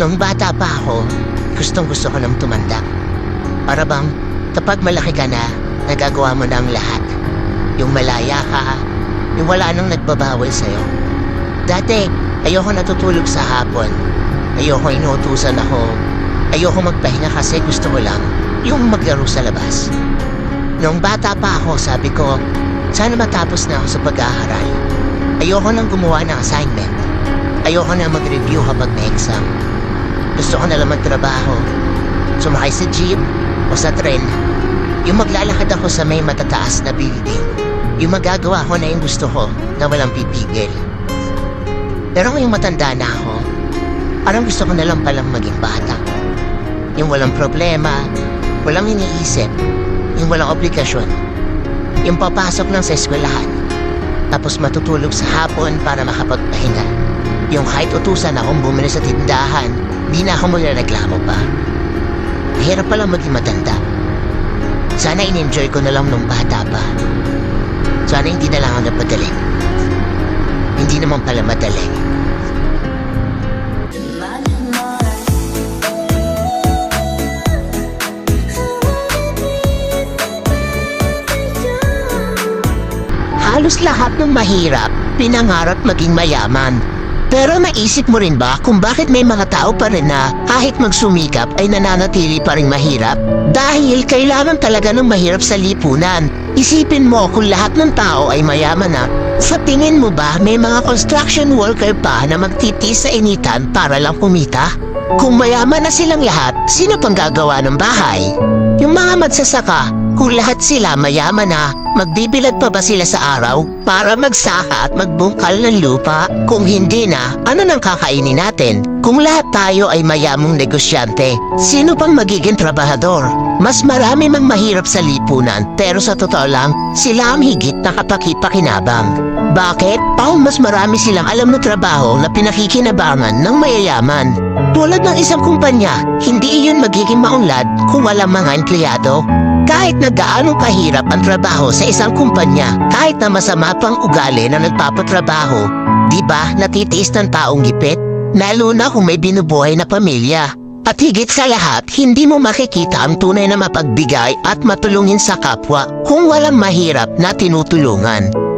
Nung bata pa ako, gustong gusto ko nang tumanda. Para bang kapag malaki ka na, nagagawa mo na ang lahat. Yung malaya ka, yung wala nang nagbabawal sa'yo. Dati, ayoko natutulog sa hapon. Ayoko inuutusan ako. Ayoko magpahinga kasi gusto ko lang yung maglaro sa labas. Nung bata pa ako, sabi ko, sana matapos na ako sa pag-aaral. Ayoko nang gumawa ng assignment. Ayoko na mag-review kapag may exam. Gusto ko na lang magtrabaho. Sumakay sa jeep o sa tren. Yung maglalakad ako sa may matataas na building. Yung magagawa ko na yung gusto ko na walang pipigil. Pero ngayong matanda na ako, parang gusto ko na lang palang maging bata. Yung walang problema, walang iniisip, yung walang obligasyon. Yung papasok lang sa eskwelahan, tapos matutulog sa hapon para makapagpahinga. Yung kahit utusan akong bumili sa tindahan, di na ako magreklamo pa. Mahirap pala maging matanda. Sana in-enjoy ko na lang nung bata pa. Sana hindi na lang ako napadali. Hindi naman pala madali. Halos lahat ng mahirap, pinangarap maging mayaman. Pero naisip mo rin ba kung bakit may mga tao pa rin na kahit magsumikap ay nananatili pa rin mahirap? Dahil kailangan talaga ng mahirap sa lipunan. Isipin mo kung lahat ng tao ay mayaman na, sa tingin mo ba may mga construction worker pa na magtitis sa initan para lang kumita? Kung mayaman na silang lahat, sino pang gagawa ng bahay? Yung mga magsasaka, kung lahat sila mayaman na, magbibilad pa ba sila sa araw para magsaka at magbungkal ng lupa? Kung hindi na, ano nang kakainin natin? Kung lahat tayo ay mayamong negosyante, sino pang magiging trabahador? Mas marami mang mahirap sa lipunan, pero sa totoo lang, sila ang higit na kapakipakinabang. Bakit? Pao mas marami silang alam na trabaho na pinakikinabangan ng mayayaman. Tulad ng isang kumpanya, hindi iyon magiging maunlad kung walang mga empleyado. Kahit na gaano kahirap ang trabaho sa isang kumpanya, kahit na masama pang ugali na nagpapatrabaho, di ba natitiis ng taong gipit? Lalo na kung may binubuhay na pamilya. At higit sa lahat, hindi mo makikita ang tunay na mapagbigay at matulungin sa kapwa kung walang mahirap na tinutulungan.